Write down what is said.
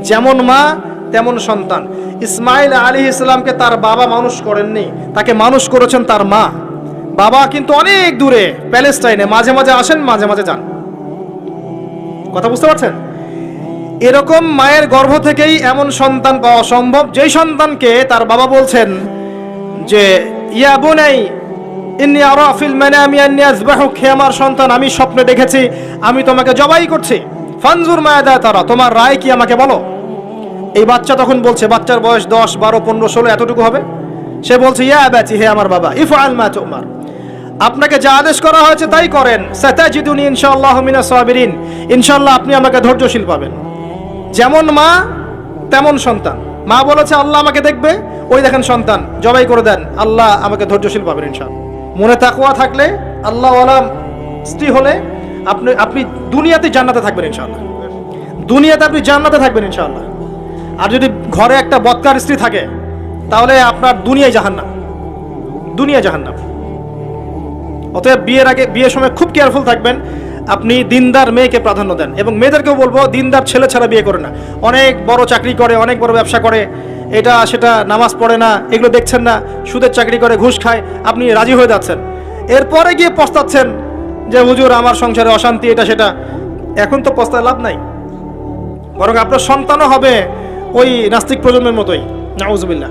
যেমন মা, তেমন সন্তান। ইসমাইল আলী ইসলামকে তার বাবা মানুষ করেননি, তাকে মানুষ করেছেন তার মা। বাবা কিন্তু অনেক দূরে, প্যালেস্টাইনে। মাঝে মাঝে আসেন, মাঝে মাঝে যান। কথা বুঝতে পারছেন? এরকম মায়ের গর্ভ থেকেই এমন সন্তান পাওয়া সম্ভব। যেই সন্তানকে তার বাবা বলছেন যে, ইয়া বোনাই, ইন্নি আরা ফিল মানামি আন্নি আযবাহুক, হে আমার সন্তান, আমি স্বপ্নে দেখেছি, আমি তোমাকে জবাই করছি। ফানজুর মায়া মায়াদা তারা, তোমার রায় কি আমাকে বলো? এই বাচ্চা তখন বলছে, বাচ্চার বয়স দশ, বারো, পনেরো, ষোলো, এতটুকু হবে। সে বলছে, ইয়া ব্যাচি হে আমার বাবা ইফ আল মা তোমার। আপনাকে যা আদেশ করা হয়েছে তাই করেন। সাতাজিদুনি ইনশাআল্লাহ মিনা সাবিরিন। ইনশাআল্লাহ আপনি আমাকে ধৈর্যশীল পাবেন। যেমন মা, তেমন সন্তান। মা বলেছে, আল্লাহ আমাকে দেখবে। ওই দেখেন সন্তান, জবাই করে দেন। আল্লাহ আমাকে ধৈর্যশীল পাবেন ইনশাআল্লাহ। মনে তাকুয়া থাকলে, আল্লাহ আলাম স্ত্রী হলে আপনি আপনি দুনিয়াতে জান্নাতে থাকবেন ইনশাআল্লাহ। দুনিয়াতে আপনি জান্নাতে থাকবেন ইনশাআল্লাহ। আর যদি ঘরে একটা বৎকার স্ত্রী থাকে, তাহলে আপনার দুনিয়ায় জাহান্নাম। দুনিয়া জাহান্নাম। অতএব বিয়ের আগে, বিয়ের সময় খুব কেয়ারফুল থাকবেন। আপনি দিনদার মেয়েকে প্রাধান্য দেন। এবং মেয়েদেরকেও বলব, দিনদার ছেলে ছাড়া বিয়ে করে না। অনেক বড় চাকরি করে, অনেক বড় ব্যবসা করে। এটা, সেটা নামাজ পড়ে না, এগুলো দেখছেন না, সুদের চাকরি করে, ঘুষ খায়। আপনি রাজি হয়ে যাচ্ছেন। এরপরে গিয়ে পস্তাচ্ছেন যে হুজুর, আমার সংসারে অশান্তি, এটা সেটা। এখন তো পস্তায় লাভ নাই। বরং আপনার সন্তানও হবে ওই নাস্তিক প্রজন্মের মতোই। নাউজুবিল্লাহ।